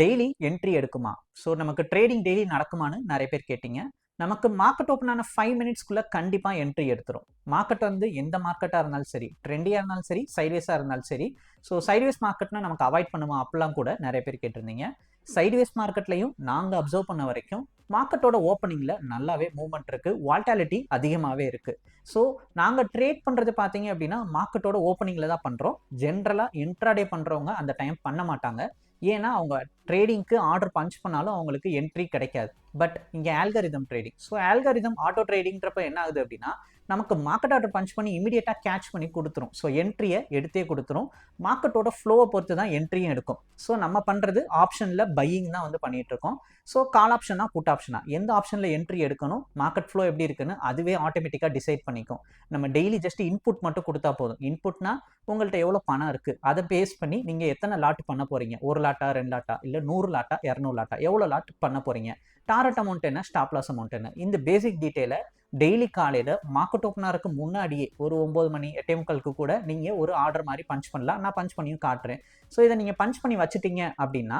Daily entry எடுக்குமா? So நமக்கு trading daily நடக்குமான்னு நிறைய பேர் கேட்டீங்க. நமக்கு மார்க்கெட் ஓப்பன் ஆன ஃபைவ் மினிட்ஸ்க்குள்ளே கண்டிப்பாக என்ட்ரி எடுத்துரும். மார்க்கெட் வந்து எந்த மார்க்கெட்டாக இருந்தாலும் சரி ட்ரெண்டியாக இருந்தாலும் சரி சைட்வேஸாக இருந்தாலும் சரி. ஸோ சைட்வேஸ் மார்க்கெட்னா நமக்கு அவாய்ட் பண்ணுமா? அப்படிலாம் கூட நிறைய பேர் கேட்டிருந்தீங்க. சைட்வேஸ் மார்க்கெட்லையும் நாங்கள் அப்சர்வ் பண்ண வரைக்கும் மார்க்கெட்டோட ஓப்பனிங்கில் நல்லாவே மூவ்மெண்ட் இருக்குது வால்டாலிட்டி அதிகமாகவே இருக்குது ஸோ நாங்கள் ட்ரேட் பண்ணுறது பார்த்தீங்க அப்படின்னா மார்க்கெட்டோட ஓப்பனிங்கில் தான் பண்ணுறோம் ஜென்ரலாக இன்ட்ராடே பண்ணுறவங்க அந்த டைம் பண்ண மாட்டாங்க. ஏன்னா அவங்க ட்ரேடிங்க்கு ஆர்டர் பஞ்ச் பண்ணாலும் அவங்களுக்கு என்ட்ரி கிடைக்காது. பட் இங்கே algorithm trading so algorithm auto ட்ரேடிங்கிறப்ப என்ன ஆகுது அப்படின்னா நமக்கு மார்க்கெட் ஆர்டர் பஞ்ச் பண்ணி இமீடியட்டாக கேட்ச் பண்ணி கொடுத்துரும். ஸோ என்ட்ரியை எடுத்தே கொடுத்துரும். மார்க்கெட்டோட ஃப்ளோவை பொறுத்து தான் என்ட்ரியும் எடுக்கும். ஸோ நம்ம பண்ணுறது ஆப்ஷனில் பையிங் தான் வந்து பண்ணிகிட்டு இருக்கோம் ஸோ கால் ஆப்ஷனா புட் ஆப்ஷனா எந்த ஆப்ஷனில் என்ட்ரி எடுக்கணும்? மார்க்கெட் ஃப்ளோ எப்படி இருக்குன்னு அதுவே ஆட்டோமேட்டிக்காக டிசைட் பண்ணிக்கும். நம்ம டெய்லி ஜஸ்ட் இன்புட் மட்டும் கொடுத்தா போதும். இன்புட்னா உங்கள்கிட்ட எவ்வளோ பணம் இருக்குது அதை பேஸ் பண்ணி நீங்கள் எத்தனை லாட் பண்ண போகிறீங்க ஒரு லாட்டா ரெண்டு லாட்டா இல்லை நூறு லாட்டா இரநூறு லாட்டா எவ்வளோ லாட் பண்ண போகிறீங்க டாரட் அமௌண்ட் என்ன? ஸ்டாப் லாஸ் அமௌண்ட் என்ன? இந்த பேசிக் டீட்டெயிலை டெய்லி காலையில் மார்க்கெட் ஓப்பனருக்கு முன்னாடியே ஒரு ஒம்பது மணி எட்டே முக்காலுக்கு கூட நீங்கள் ஒரு ஆர்டர் மாதிரி பஞ்ச் பண்ணலாம். நான் பஞ்ச் பண்ணியும் காட்டுறேன். ஸோ இதை நீங்கள் பஞ்ச் பண்ணி வச்சுட்டீங்க அப்படின்னா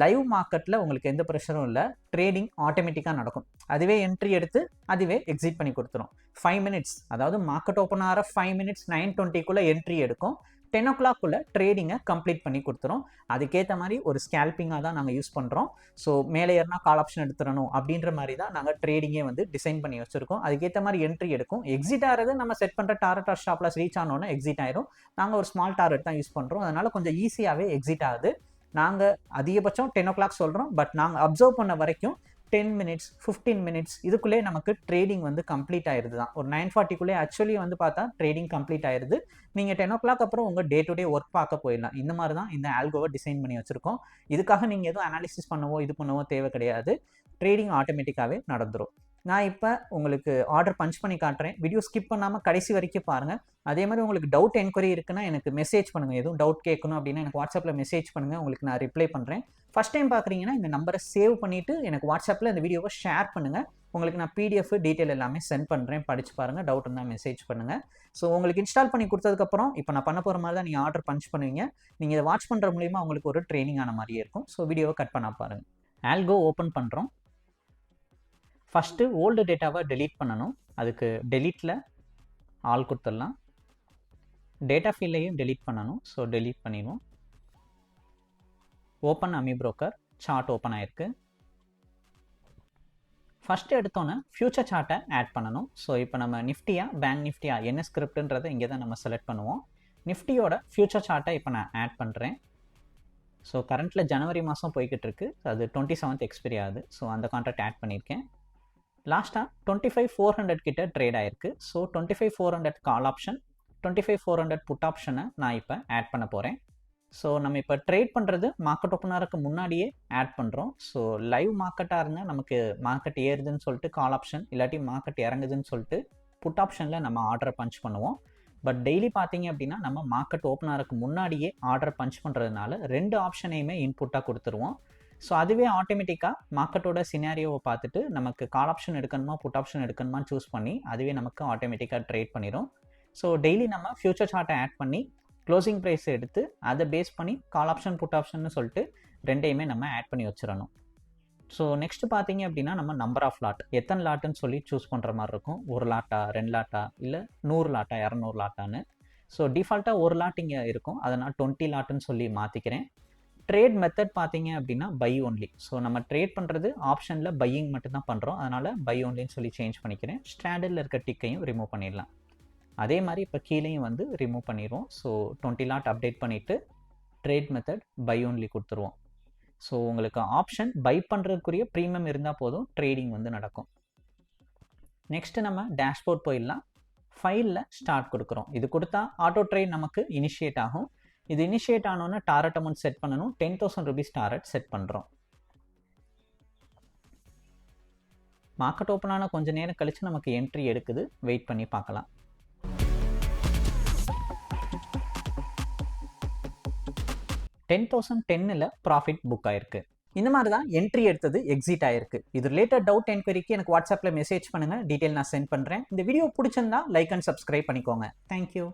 லைவ் மார்க்கெட்டில் உங்களுக்கு எந்த ப்ரெஷரும் இல்லை. ட்ரேடிங் ஆட்டோமேட்டிக்காக நடக்கும். அதுவே என்ட்ரி எடுத்து அதுவே எக்ஸிட் பண்ணி கொடுத்துரும். ஃபைவ் மினிட்ஸ் அதாவது மார்க்கெட் ஓப்பன் ஆகிற ஃபைவ் மினிட்ஸ் நைன் டுவெண்ட்டிக்குள்ளே என்ட்ரி எடுக்கும். டென் ஓ கிளாக்குள்ளே ட்ரேடிங்கை கம்ப்ளீட் பண்ணி கொடுத்துரும். அதுக்கேற்ற மாதிரி ஒரு ஸ்கேல்பிங்காக தான் நாங்கள் யூஸ் பண்ணுறோம் ஸோ மேலே ஏறினா கால் ஆப்ஷன் எடுத்துடணும் அப்படின்ற மாதிரி தான் நாங்கள் ட்ரேடிங்கே வந்து டிசைன் பண்ணி வச்சுருக்கோம். அதுக்கேற்ற மாதிரி என்ட்ரி எடுக்கும். எக்ஸிட் ஆகிறது நம்ம செட் பண்ணுற டாரட் ஆர் ஷாப்ல ரீச் ஆனோன்னா எக்ஸிட் ஆயிரும். நாங்கள் ஒரு ஸ்மால் டாரட் தான் யூஸ் பண்ணுறோம் அதனால் கொஞ்சம் ஈஸியாகவே எக்ஸிட் ஆகுது. நாங்கள் அதிகபட்சம் டென் ஓ கிளாக் சொல்கிறோம் பட் நாங்கள் அப்சர்வ் பண்ண வரைக்கும் டென் மினிட்ஸ் ஃபிஃப்டீன் மினிட்ஸ் இதுக்குள்ளே நமக்கு ட்ரேடிங் வந்து கம்ப்ளீட் ஆயிருது தான் ஒரு நைன் ஃபார்ட்டிக்குள்ளே ஆக்சுவலி வந்து பார்த்தா ட்ரேடிங் கம்ப்ளீட் ஆயிருது. நீங்கள் டென் ஓ கிளாக் அப்புறம் உங்கள் டே டு டே ஒர்க் பார்க்க போயிடலாம். இந்த மாதிரி தான் இந்த ஆல்கோவை டிசைன் பண்ணி வச்சுருக்கோம். இதுக்காக நீங்கள் எதுவும் அனாலிசிஸ் பண்ணவோ இது பண்ணவோ தேவை கிடையாது. ட்ரேடிங் ஆட்டோமேட்டிக்காகவே நடந்துடும் நான் இப்போ உங்களுக்கு ஆர்டர் பஞ்ச் பண்ணி காட்டுறேன். வீடியோ ஸ்கிப் பண்ணாமல் கடைசி வரைக்கும் பாருங்கள் அதே மாதிரி உங்களுக்கு டவுட் என்கொயரி இருக்குன்னா எனக்கு மெசேஜ் பண்ணுங்கள் எதுவும் டவுட் கேட்கணும் அப்படின்னா எனக்கு வாட்ஸ்அப்பில் மெசேஜ் பண்ணுங்கள் உங்களுக்கு நான் ரிப்ளை பண்ணுறேன் ஃபஸ்ட் டைம் பார்க்குறீங்கன்னா இந்த நம்பரை சேவ் பண்ணிவிட்டு எனக்கு வாட்ஸ்அப்பில் இந்த வீடியோவை ஷேர் பண்ணுங்கள் உங்களுக்கு நான் பிடிஎஃப் டீட்டெயில் எல்லாமே சென்ட் பண்ணுறேன் படிச்சு பாருங்கள் டவுட் இருந்தால் மெசேஜ் பண்ணுங்கள் ஸோ உங்களுக்கு இன்ஸ்டால் பண்ணி கொடுத்ததுக்கப்புறம் இப்போ நான் பண்ண போகிற மாதிரி தான் நீங்கள் ஆர்டர் பஞ்ச் பண்ணுவீங்க. நீங்கள் இதை வாட்ச் பண்ணுற மூலியமாக உங்களுக்கு ஒரு ட்ரைனிங் ஆன மாதிரியே இருக்கும். ஸோ வீடியோவை கட் பண்ண பாருங்கள் ஆல்கோ ஓப்பன் பண்ணுறோம் ஃபஸ்ட்டு ஓல்டு டேட்டாவை டெலீட் பண்ணணும். அதுக்கு டெலீட்டில் ஆள் கொடுத்துடலாம். டேட்டா ஃபீல்டையும் டெலீட் பண்ணணும். ஸோ டெலீட் பண்ணிடுவோம். Open AmiBroker chart open ஆயிருக்கு. ஃபஸ்ட்டு எடுத்தோன்னே ஃப்யூச்சர் சார்ட்டை ஆட் பண்ணணும். ஸோ இப்போ நம்ம நிஃப்டியாக பேங்க் நிஃப்டியாக என்ன ஸ்கிரிப்டுன்றதை இங்கே தான் நம்ம செலக்ட் பண்ணுவோம். நிஃப்டியோட ஃப்யூச்சர் சார்ட்டை இப்போ நான் ஆட் பண்ணுறேன் ஸோ கரண்ட்டில் ஜனவரி மாதம் போய்கிட்டு இருக்கு. அது டுவெண்ட்டி செவன்த் எக்ஸ்பிரி ஆகுது. ஸோ அந்த கான்ட்ராக்ட் ஆட் பண்ணியிருக்கேன். லாஸ்ட்டாக டுவெண்ட்டி ஃபைவ் ஃபோர் ஹண்ட்ரட் கிட்ட ட்ரேட் ஆயிருக்கு. So twenty five four hundred call option twenty five four hundred put ஆப்ஷனை நான் இப்போ ஆட் பண்ண போகிறேன் ஸோ நம்ம இப்போ ட்ரேட் பண்ணுறது மார்க்கெட் ஓப்பனருக்கு முன்னாடியே ஆட் பண்ணுறோம் ஸோ லைவ் மார்க்கெட்டாக இருந்தால் நமக்கு மார்க்கெட் ஏறுதுன்னு சொல்லிட்டு கால் ஆப்ஷன் இல்லாட்டி மார்க்கெட் இறங்குதுன்னு சொல்லிட்டு புட் ஆப்ஷனில் நம்ம ஆர்டரை பஞ்ச் பண்ணுவோம். பட் டெய்லி பார்த்தீங்க அப்படின்னா நம்ம மார்க்கெட் ஓப்பன் ஆகிறதுக்கு முன்னாடியே ஆர்டர் பஞ்ச் பண்ணுறதுனால ரெண்டு ஆப்ஷனையுமே இன்புட்டாக கொடுத்துருவோம். ஸோ அதுவே ஆட்டோமேட்டிக்காக மார்க்கெட்டோட சினாரியோவை பார்த்துட்டு நமக்கு கால் ஆப்ஷன் எடுக்கணுமா புட் ஆப்ஷன் எடுக்கணுமா சூஸ் பண்ணி அதுவே நமக்கு ஆட்டோமேட்டிக்காக ட்ரேட் பண்ணிடும் ஸோ டெய்லி நம்ம ஃபியூச்சர் சார்ட்டை ஆட் பண்ணி க்ளோசிங் ப்ரைஸ் எடுத்து அதை பேஸ் பண்ணி கால் ஆப்ஷன் புட் ஆப்ஷன் சொல்லிட்டு ரெண்டையுமே நம்ம ஆட் பண்ணி வச்சிடணும் ஸோ நெக்ஸ்ட் பார்த்தீங்க அப்படின்னா நம்ம நம்பர் ஆஃப் லாட் எத்தனை லாட்டுன்னு சொல்லி சூஸ் பண்ணுற மாதிரி இருக்கும். ஒரு லாட்டா ரெண்டு லாட்டா இல்லை நூறு லாட்டா இரநூறு லாட்டான்னு ஸோ டிஃபால்ட்டாக ஒரு லாட் இங்கே இருக்கும். அதை நான் டுவெண்ட்டி லாட்டுன்னு சொல்லி மாற்றிக்கிறேன் ட்ரேட் மெத்தட் பார்த்தீங்க அப்படின்னா பை ஒன்லி ஸோ நம்ம ட்ரேட் பண்ணுறது ஆப்ஷனில் பையிங் மட்டும்தான் பண்ணுறோம் அதனால் பை ஒன்லின்னு சொல்லி சேஞ்ச் பண்ணிக்கிறேன். ஸ்டாண்டர்டில் இருக்க டிக்கையும் ரிமூவ் பண்ணிடலாம். அதே மாதிரி இப்போ கீழேயும் வந்து ரிமூவ் பண்ணிடுவோம். ஸோ டுவெண்ட்டி லாட் அப்டேட் பண்ணிவிட்டு ட்ரேட் மெத்தட் பை ஒன்லி கொடுத்துருவோம். ஸோ உங்களுக்கு ஆப்ஷன் பை பண்ணுறதுக்குரிய ப்ரீமியம் இருந்தால் போதும் ட்ரேடிங் வந்து நடக்கும். நெக்ஸ்ட்டு நம்ம டேஷ்போர்ட் போயிடலாம். ஃபைலில் ஸ்டார்ட் கொடுக்குறோம். இது கொடுத்தா ஆட்டோ ட்ரேட் நமக்கு இனிஷியேட் ஆகும். இது இனிஷியேட் ஆனோன்னா டாரட் அமௌண்ட் செட் பண்ணணும். Ten thousand rupees target set பண்ணுறோம் மார்க்கெட் ஓப்பன் ஆன கொஞ்சம் நேரம் கழித்து நமக்கு என்ட்ரி எடுக்குது. வெயிட் பண்ணி பார்க்கலாம். டென் தௌசண்ட் டென்னில் ப்ராஃபிட் புக் ஆயிருக்கு. இந்த மாதிரி தான் என்ட்ரி எடுத்தது எக்ஸிட் ஆயிருக்கு. இது ரிலேட்டட் டவுட் என்கொயரிக்கு எனக்கு வாட்ஸ்அப்பில் மெசேஜ் பண்ணுங்கள் டீட்டெயில் நான் சென்ட் பண்ணுறேன் இந்த வீடியோ பிடிச்சிருந்தா லைக் அண்ட் சப்ஸ்கிரைப் பண்ணிக்கோங்க. Thank you